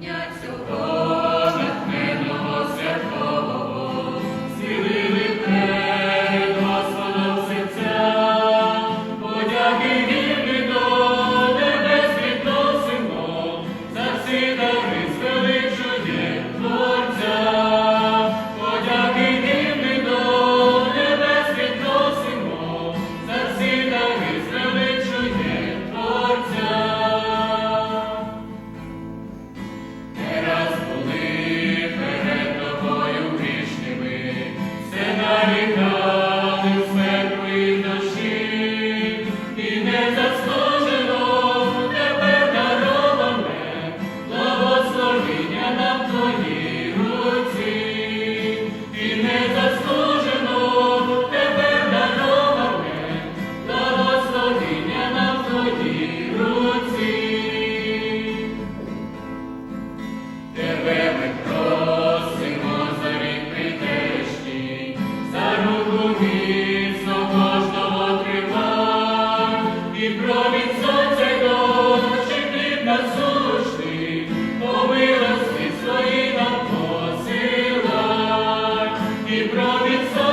дня цього небо в твоїх Бо від